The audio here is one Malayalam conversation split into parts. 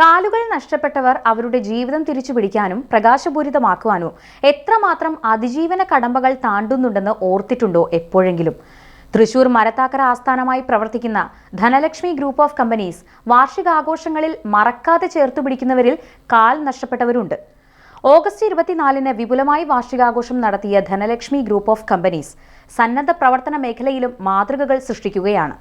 കാലുകൾ നഷ്ടപ്പെട്ടവർ അവരുടെ ജീവിതം തിരിച്ചു പിടിക്കാനും പ്രകാശപൂരിതമാക്കുവാനോ എത്രമാത്രം അതിജീവന കടമ്പകൾ താണ്ടുന്നുണ്ടെന്ന് ഓർത്തിട്ടുണ്ടോ എപ്പോഴെങ്കിലും? തൃശൂർ മരത്താക്കര ആസ്ഥാനമായി പ്രവർത്തിക്കുന്ന ധനലക്ഷ്മി ഗ്രൂപ്പ് ഓഫ് കമ്പനീസ് വാർഷികാഘോഷങ്ങളിൽ മറക്കാതെ ചേർത്തു പിടിക്കുന്നവരിൽ കാൽ നഷ്ടപ്പെട്ടവരുണ്ട്. ഓഗസ്റ്റ് ഇരുപത്തിനാലിന് വിപുലമായി വാർഷികാഘോഷം നടത്തിയ ധനലക്ഷ്മി ഗ്രൂപ്പ് ഓഫ് കമ്പനീസ് സന്നദ്ധ പ്രവർത്തന മേഖലയിലും മാതൃകകൾ സൃഷ്ടിക്കുകയാണ്.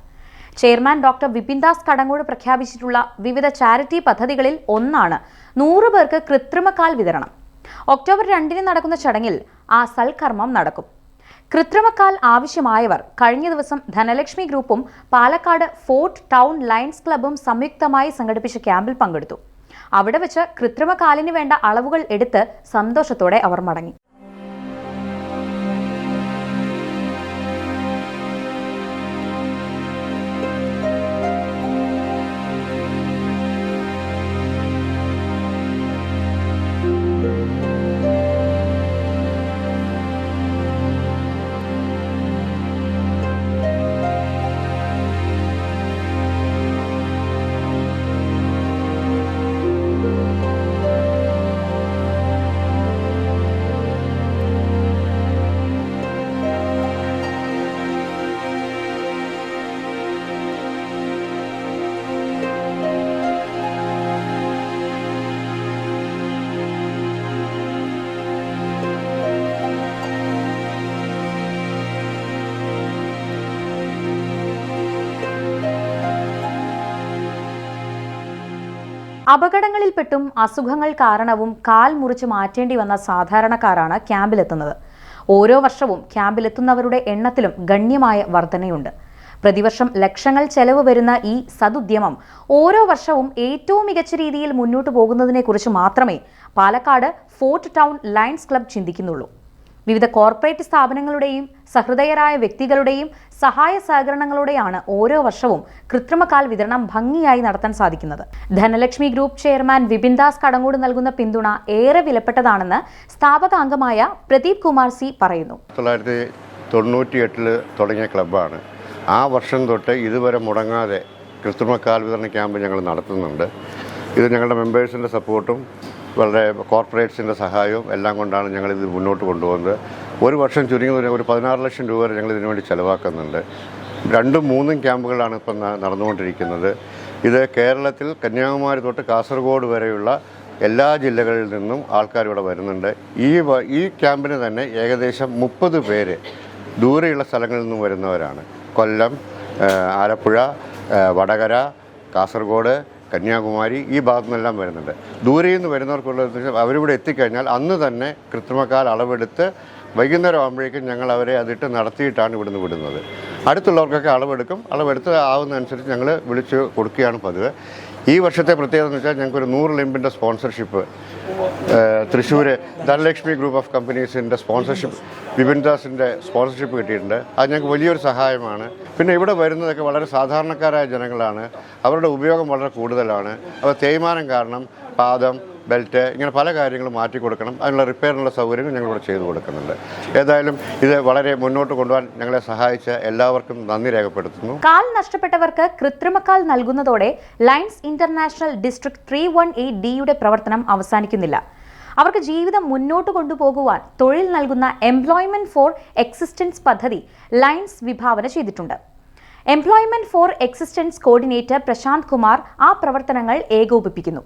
ചെയർമാൻ ഡോക്ടർ വിപിൻ ദാസ് കടങ്ങോട് പ്രഖ്യാപിച്ചിട്ടുള്ള വിവിധ ചാരിറ്റി പദ്ധതികളിൽ ഒന്നാണ് നൂറ് പേർക്ക് കൃത്രിമക്കാൽ വിതരണം. ഒക്ടോബർ രണ്ടിന് നടക്കുന്ന ചടങ്ങിൽ ആ സൽക്കർമ്മം നടക്കും. കൃത്രിമക്കാൽ ആവശ്യമായവർ കഴിഞ്ഞ ദിവസം ധനലക്ഷ്മി ഗ്രൂപ്പും പാലക്കാട് ഫോർട്ട് ടൗൺ ലയൺസ് ക്ലബും സംയുക്തമായി സംഘടിപ്പിച്ച ക്യാമ്പിൽ പങ്കെടുത്തു. അവിടെ വെച്ച് കൃത്രിമക്കാലിന് വേണ്ട അളവുകൾ എടുത്ത് സന്തോഷത്തോടെ അവർ മടങ്ങി. അപകടങ്ങളിൽപ്പെട്ടും അസുഖങ്ങൾ കാരണവും കാൽ മുറിച്ച് മാറ്റേണ്ടി വന്ന സാധാരണക്കാരാണ് ക്യാമ്പിലെത്തുന്നത്. ഓരോ വർഷവും ക്യാമ്പിലെത്തുന്നവരുടെ എണ്ണത്തിലും ഗണ്യമായ വർധനയുണ്ട്. പ്രതിവർഷം ലക്ഷങ്ങൾ ചെലവ് വരുന്ന ഈ സതുദ്യമം ഓരോ വർഷവും ഏറ്റവും മികച്ച രീതിയിൽ മുന്നോട്ട് പോകുന്നതിനെക്കുറിച്ച് മാത്രമേ Palakkad fort town lions club ചിന്തിക്കുന്നുള്ളൂ. വിവിധ കോർപ്പറേറ്റ് സ്ഥാപനങ്ങളുടെയും സഹൃദയരായ വ്യക്തികളുടെയും സഹായ സഹകരണങ്ങളോടെയാണ് ഓരോ വർഷവും കൃത്രിമകാൽ വിതരണം ഭംഗിയായി നടത്താൻ സാധിക്കുന്നത്. ധനലക്ഷ്മി ഗ്രൂപ്പ് ചെയർമാൻ വിപിൻ ദാസ് കടങ്ങോട് നൽകുന്ന പിന്തുണ ഏറെ വിലപ്പെട്ടതാണെന്ന് സ്ഥാപക അംഗമായ പ്രദീപ് കുമാർ സി പറയുന്നു. തൊള്ളായിരത്തി തൊണ്ണൂറ്റി തുടങ്ങിയ ക്ലബ്ബാണ്. ആ വർഷം തൊട്ട് ഇതുവരെ മുടങ്ങാതെ കൃത്രിമ കാൽ വിതരണ ക്യാമ്പ് ഞങ്ങൾ നടത്തുന്നുണ്ട്. ഇത് ഞങ്ങളുടെ മെമ്പേഴ്സിന്റെ സപ്പോർട്ടും വളരെ കോർപ്പറേറ്റ്സിന്റെ സഹായവും എല്ലാം കൊണ്ടാണ് ഞങ്ങളിത് മുന്നോട്ട് കൊണ്ടുപോകുന്നത്. ഒരു വർഷം ചുരുങ്ങി ഒരു പതിനാറ് ലക്ഷം രൂപ വരെ ഞങ്ങൾ ഇതിനു വേണ്ടി ചിലവാക്കുന്നുണ്ട്. രണ്ടും മൂന്നും ക്യാമ്പുകളാണ് ഇപ്പം നടന്നുകൊണ്ടിരിക്കുന്നത്. ഇത് കേരളത്തിൽ കന്യാകുമാരി തൊട്ട് കാസർഗോഡ് വരെയുള്ള എല്ലാ ജില്ലകളിൽ നിന്നും ആൾക്കാർ ഇവിടെ വരുന്നുണ്ട്. ഈ ഈ ക്യാമ്പിന് തന്നെ ഏകദേശം മുപ്പത് പേര് ദൂരെയുള്ള സ്ഥലങ്ങളിൽ നിന്നും വരുന്നവരാണ്. കൊല്ലം ആലപ്പുഴ വടകര കാസർഗോഡ് കന്യാകുമാരി ഈ ഭാഗത്തു നിന്നെല്ലാം വരുന്നുണ്ട്. ദൂരെ നിന്ന് വരുന്നവർക്കുള്ള അവരിവിടെ എത്തിക്കഴിഞ്ഞാൽ അന്ന് തന്നെ കൃത്രിമക്കാൽ അളവെടുത്ത് വൈകുന്നേരം ആകുമ്പോഴേക്കും ഞങ്ങൾ അവരെ അതിട്ട് നടത്തിയിട്ടാണ് ഇവിടുന്ന് വിടുന്നത്. അടുത്തുള്ളവർക്കൊക്കെ അളവെടുക്കും. അളവെടുത്ത് ആവുന്നതനുസരിച്ച് ഞങ്ങൾ വിളിച്ച് കൊടുക്കുകയാണ് പതിവ്. ഈ വർഷത്തെ പ്രത്യേകത എന്ന് വെച്ചാൽ ഞങ്ങൾക്കൊരു നൂറ് ലിമ്പിന്റെ sponsorship Thrissur Dhanalakshmi group of കമ്പനീസിന്റെ sponsorship Vipin ദാസിന്റെ സ്പോൺസർഷിപ്പ് കിട്ടിയിട്ടുണ്ട്. അത് ഞങ്ങൾക്ക് വലിയൊരു സഹായമാണ്. പിന്നെ ഇവിടെ വരുന്നതൊക്കെ വളരെ സാധാരണക്കാരായ ജനങ്ങളാണ്. അവരുടെ ഉപയോഗം വളരെ കൂടുതലാണ്. അപ്പോൾ തേയ്മാനം കാരണം പാദം ബെൽറ്റ് ഇങ്ങനെ പല കാര്യങ്ങളും മാറ്റി കൊടുക്കണം. അതിനുള്ള റിപ്പയറിനുള്ള സൗകര്യങ്ങൾ ഞങ്ങളിവിടെ ചെയ്തു കൊടുക്കുന്നുണ്ട്. ഏതായാലും ഇത് വളരെ മുന്നോട്ട് കൊണ്ടുപോകാൻ ഞങ്ങളെ സഹായിച്ച എല്ലാവർക്കും നന്ദി രേഖപ്പെടുത്തുന്നു. കാൽ നഷ്ടപ്പെട്ടവർക്ക് കൃത്രിമക്കാൽ നൽകുന്നതോടെ lions international district three one eight ഡിയുടെ പ്രവർത്തനം അവസാനിക്കുന്നില്ല. അവർക്ക് ജീവിതം മുന്നോട്ട് കൊണ്ടുപോകുവാൻ തൊഴിൽ നൽകുന്ന എംപ്ലോയ്മെന്റ് ഫോർ എക്സിസ്റ്റൻസ് പദ്ധതി ലയൺസ് വിഭാവന ചെയ്തിട്ടുണ്ട്. Employment for existence coordinator Prashanth Kumar ആ പ്രവർത്തനങ്ങൾ ഏകോപിപ്പിക്കുന്നു.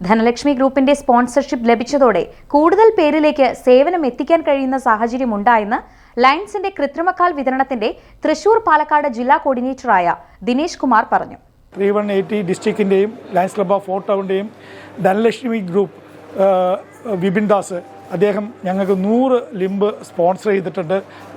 ധനലക്ഷ്മി ഗ്രൂപ്പിന്റെ സ്പോൺസർഷിപ്പ് ലഭിച്ചതോടെ കൂടുതൽ പേരിലേക്ക് സേവനം എത്തിക്കാൻ കഴിയുന്ന സാഹചര്യമുണ്ടായെന്ന് ലയൻസിന്റെ കൃത്രിമക്കാൽ വിതരണത്തിന്റെ തൃശൂർ പാലക്കാട് ജില്ലാ കോർഡിനേറ്ററായ ദിനേശ് കുമാർ പറഞ്ഞു. ത്രീ വൺ എയ്റ്റി ഡിസ്ട്രിക്റ്റിന്റെയും ലയൻസ് ക്ലബ് ഓഫ് ഫോർട്ടൗണിന്റെയും ധനലക്ഷ്മി ഗ്രൂപ്പ് വിപിൻ ദാസ് അദ്ദേഹം ഞങ്ങൾക്ക് നൂറ് ലിമ്പ് സ്പോൺസർ ചെയ്തിട്ടുണ്ട്.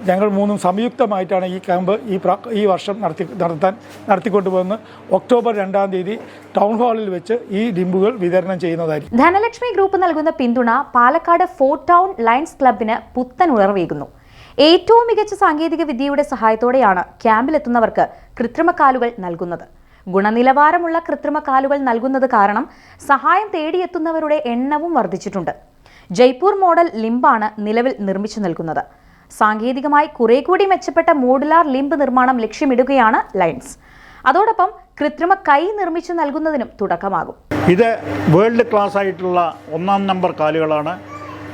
ഞങ്ങൾ മൂന്നും സംയുക്തമായിട്ടാണ് ഈ ക്യാമ്പ് ഈ ഈ വർഷം നടത്തി നടത്താൻ നടത്തിക്കൊണ്ടുപോകുന്നത്. ഒക്ടോബർ രണ്ടാം തീയതി ടൗൺ ഹാളിൽ വെച്ച് ഈ ലിമ്പുകൾ വിതരണം ചെയ്യുന്നതായിരിക്കും. ധനലക്ഷ്മി ഗ്രൂപ്പ് നൽകുന്ന പിന്തുണ പാലക്കാട് ഫോർട്ട് ടൗൺ ലയൺസ് ക്ലബിന് പുത്തൻ ഉണർവേകുന്നു. ഏറ്റവും മികച്ച സാങ്കേതിക വിദ്യയുടെ സഹായത്തോടെയാണ് ക്യാമ്പിലെത്തുന്നവർക്ക് കൃത്രിമക്കാലുകൾ നൽകുന്നത്. ഗുണനിലവാരമുള്ള കൃത്രിമ കാലുകൾ നൽകുന്നത് കാരണം സഹായം തേടിയെത്തുന്നവരുടെ എണ്ണവും വർദ്ധിച്ചിട്ടുണ്ട്. ജയ്പൂർ മോഡൽ ലിംബാണ് നിലവിൽ നിർമ്മിച്ചു നൽകുന്നത്. സാങ്കേതികമായി കുറെ കൂടി മെച്ചപ്പെട്ട മോഡുലാർ ലിംബ് നിർമ്മാണം ലക്ഷ്യമിടുകയാണ് ലയൺസ്. അതോടൊപ്പം കൃത്രിമ കൈ നിർമ്മിച്ചു നൽകുന്നതിനും തുടക്കമാകും. ഇത് വേൾഡ് ക്ലാസ് ആയിട്ടുള്ള ഒന്നാം നമ്പർ കാലുകളാണ്.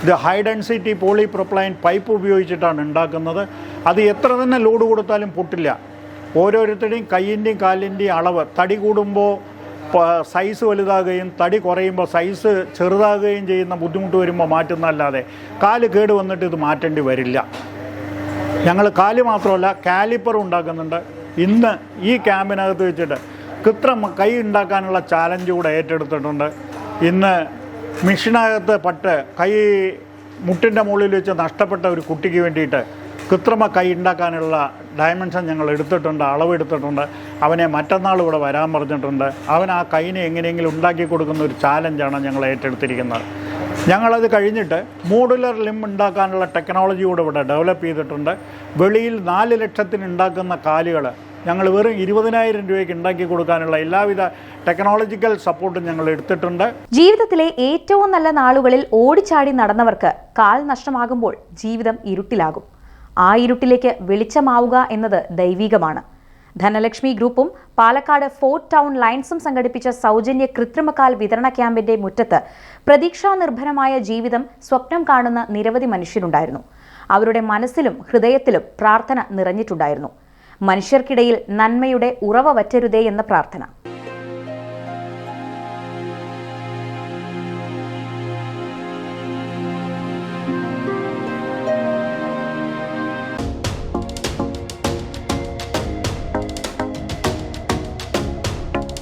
ഇത് high density polypropylene pipe ഉപയോഗിച്ചിട്ടാണ് ഉണ്ടാക്കുന്നത്. അത് എത്ര തന്നെ ലോഡ് കൊടുത്താലും പൊട്ടില്ല. ഓരോരുത്തരുടെയും കൈയിന്റെയും കാലിന്റെയും അളവ് തടി കൂടുമ്പോൾ സൈസ് വലുതാകുകയും തടി കുറയുമ്പോൾ സൈസ് ചെറുതാകുകയും ചെയ്യുന്ന ബുദ്ധിമുട്ട് വരുമ്പോൾ മാറ്റുന്നതല്ലാതെ കാൽ കേട് വന്നിട്ട് ഇത് മാറ്റേണ്ടി വരില്ല. ഞങ്ങൾ കാൽ മാത്രമല്ല കാലിപ്പർ ഉണ്ടാക്കുന്നുണ്ട്. ഇന്ന് ഈ ക്യാമ്പിനകത്ത് വെച്ചിട്ട് കൃത്രിമ കൈ ഉണ്ടാക്കാനുള്ള ചാലഞ്ച് കൂടെ ഏറ്റെടുത്തിട്ടുണ്ട്. ഇന്ന് മിഷനകത്ത് പട്ട് കൈ മുട്ടിന്റെ മുകളിൽ വെച്ച് നഷ്ടപ്പെട്ട ഒരു കുട്ടിക്ക് വേണ്ടിയിട്ട് കൃത്രിമ കൈ ഉണ്ടാക്കാനുള്ള ഡയമെൻഷൻ ഞങ്ങൾ എടുത്തിട്ടുണ്ട് അളവെടുത്തിട്ടുണ്ട്. അവനെ മറ്റന്നാൾ ഇവിടെ വരാൻ പറഞ്ഞിട്ടുണ്ട്. അവൻ ആ കൈനെ എങ്ങനെയെങ്കിലും ഉണ്ടാക്കി കൊടുക്കുന്ന ഒരു ചാലഞ്ചാണ് ഞങ്ങൾ ഏറ്റെടുത്തിരിക്കുന്നത്. ഞങ്ങളത് കഴിഞ്ഞിട്ട് മോഡുലർ ലിം ഉണ്ടാക്കാനുള്ള ടെക്നോളജി കൂടെ ഇവിടെ ഡെവലപ്പ് ചെയ്തിട്ടുണ്ട്. വെളിയിൽ നാല് ലക്ഷത്തിന് ഉണ്ടാക്കുന്ന കാലുകൾ ഞങ്ങൾ വെറും ഇരുപതിനായിരം രൂപയ്ക്ക് ഉണ്ടാക്കി കൊടുക്കാനുള്ള എല്ലാവിധ ടെക്നോളജിക്കൽ സപ്പോർട്ടും ഞങ്ങൾ എടുത്തിട്ടുണ്ട്. ജീവിതത്തിലെ ഏറ്റവും നല്ല നാളുകളിൽ ഓടിച്ചാടി നടന്നവർക്ക് കാൽ നഷ്ടമാകുമ്പോൾ ജീവിതം ഇരുട്ടിലാകും. ആ ഇരുട്ടിലേക്ക് വെളിച്ചമാവുക എന്നത് ദൈവീകമാണ്. ധനലക്ഷ്മി ഗ്രൂപ്പും പാലക്കാട് ഫോർട്ട് ടൗൺ ലയൻസും സംഘടിപ്പിച്ച സൗജന്യ കൃത്രിമക്കാൽ വിതരണ ക്യാമ്പിന്റെ മുറ്റത്ത് പ്രതീക്ഷാനിർഭരമായ ജീവിതം സ്വപ്നം കാണുന്ന നിരവധി മനുഷ്യരുണ്ടായിരുന്നു. അവരുടെ മനസ്സിലും ഹൃദയത്തിലും പ്രാർത്ഥന നിറഞ്ഞിട്ടുണ്ടായിരുന്നു. മനുഷ്യർക്കിടയിൽ നന്മയുടെ ഉറവ വറ്റരുതേ എന്ന പ്രാർത്ഥന.